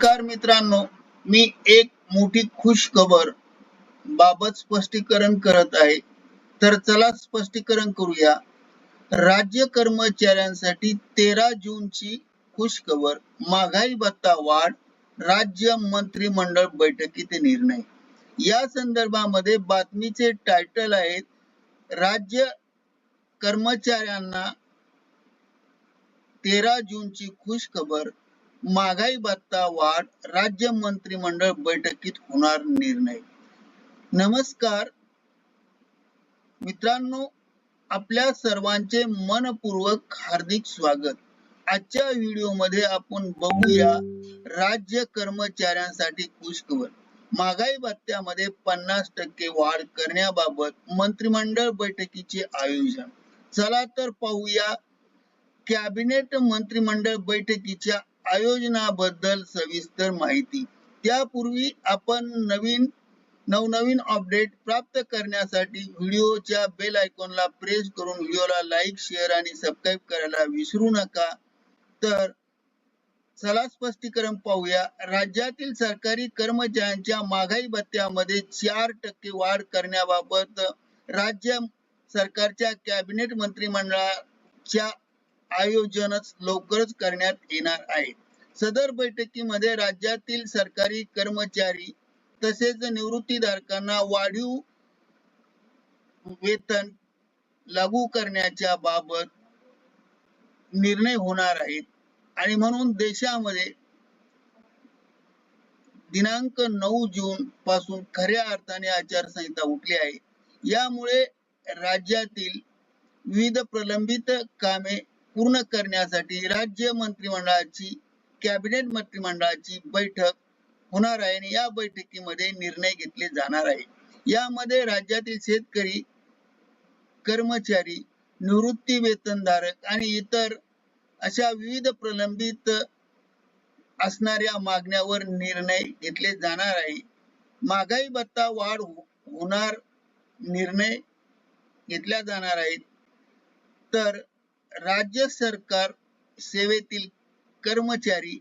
नमस्कार मित्रांनो मी एक मोठी खुश खबर बाबत स्पष्टीकरण करत आहे. तर चला स्पष्टीकरण करूया. राज्य कर्मचाऱ्यांसाठी तेरा जूनची खुश खबर महागाई भत्ता वाढ राज्य मंत्रिमंडळ बैठकीत निर्णय. या संदर्भामध्ये बातमीचे टायटल आहेत राज्य कर्मचाऱ्यांना तेरा जूनची खुश खबर महागाई भत्ता वाढ राज्य मंत्रिमंडळ बैठकीत होणार निर्णय. नमस्कार. मित्रांनो आपल्या सर्वांचे मनपूर्वक हार्दिक स्वागत. आजच्या व्हिडिओमध्ये आपण बघूया राज्य कर्मचाऱ्यांसाठी खुशखबर महागाई भत्त्यामध्ये पन्नास टक्के वाढ करण्याबाबत मंत्रिमंडळ बैठकीचे आयोजन. चला तर पाहूया. कॅबिनेट मंत्रिमंडळ बैठकीच्या आयोजनाबद्दल सविस्तर माहिती. त्यापूर्वी आपण नवीन नवनवीन अपडेट प्राप्त करण्यासाठी व्हिडिओच्या बेल आयकॉनला प्रेस करून व्हिडिओला लाईक शेअर आणि सबस्क्राईब करायला विसरू नका. तर चला स्पष्टीकरण पाहूया. राज्यातील सरकारी कर्मचाऱ्यांच्या महागाई भत्त्यामध्ये चार टक्के वाढ करण्याबाबत राज्य सरकारच्या कॅबिनेट मंत्रिमंडळाच्या आयोजनच लवकरच करण्यात येणार आहे. सदर बैठकीमध्ये राज्यातील सरकारी कर्मचारी तसेच निवृत्तीधारकांना वाढीव वेतन लागू करण्याच्या बाबत निर्णय होणार आहेत आणि म्हणून देशामध्ये दिनांक नऊ जून पासून खऱ्या अर्थाने आचारसंहिता उठली आहे. यामुळे राज्यातील विविध प्रलंबित कामे पूर्ण करण्यासाठी राज्य मंत्रिमंडळाची कॅबिनेट मंत्रिमंडळाची बैठक होणार आहे आणि या बैठकीमध्ये निर्णय घेतले जाणार आहे. यामध्ये राज्यातील शेतकरी कर्मचारी निवृत्ती वेतनधारक आणि इतर अशा विविध प्रलंबित असणाऱ्या मागण्यावर निर्णय घेतले जाणार आहे. महागाई भत्ता वाढ हो-, होणार निर्णय घेतल्या जाणार आहेत तर राज्य सरकार सेवेतील कर्मचारी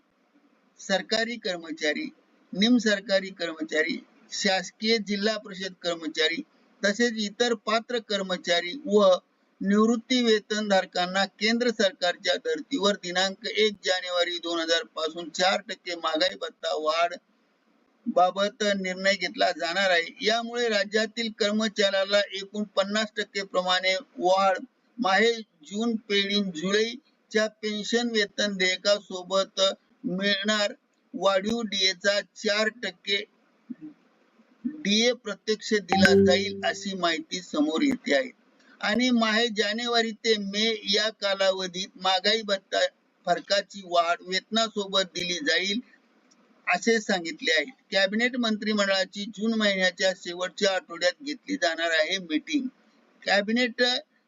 सरकारी कर्मचारी निमसरकारी कर्मचारी शासकीय जिल्हा परिषद कर्मचारी तसेच इतर पात्र कर्मचारी व निवृत्ती वेतन धारकांना केंद्र सरकारच्या धर्तीवर दिनांक एक जानेवारी दोन हजारपासून चार टक्के महागाई भत्ता वाढ बाबत निर्णय घेतला जाणार आहे. यामुळे राज्यातील कर्मचाऱ्याला एकूण पन्नास टक्के प्रमाणे वाढ माहे जून पेढी जुलैच्या पेन्शन वेतन देयकासोबत मिळणार वाढीव डीएचा चार टक्के डीए प्रत्यक्ष दिला जाईल अशी माहिती समोर येते आहे. आणि माहे जानेवारी ते मे या कालावधीत महागाई भत्ता फरकाची वाढ वेतनासोबत दिली जाईल असे सांगितले आहे. कॅबिनेट मंत्रिमंडळाची जून महिन्याच्या शेवटच्या आठवड्यात घेतली जाणार आहे मीटिंग कॅबिनेट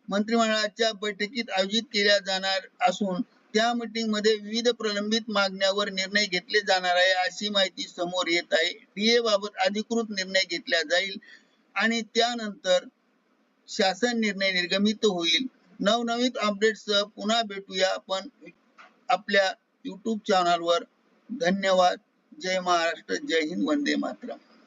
मंत्रिमंडळाच्या बैठकीत आयोजित केल्या जाणार असून त्या मीटिंगमध्ये विविध प्रलंबित मागण्यावर निर्णय घेतले जाणार आहे अशी माहिती समोर येत आहे. डीए बाबत अधिकृत निर्णय घेतला जाईल आणि त्यानंतर शासन निर्णय निर्गमित होईल. नवनवीन अपडेट्ससह पुन्हा भेटूया. आपण आपल्या युट्यूब चॅनलवर धन्यवाद. जय महाराष्ट्र. जय हिंद. वंदे मातरम.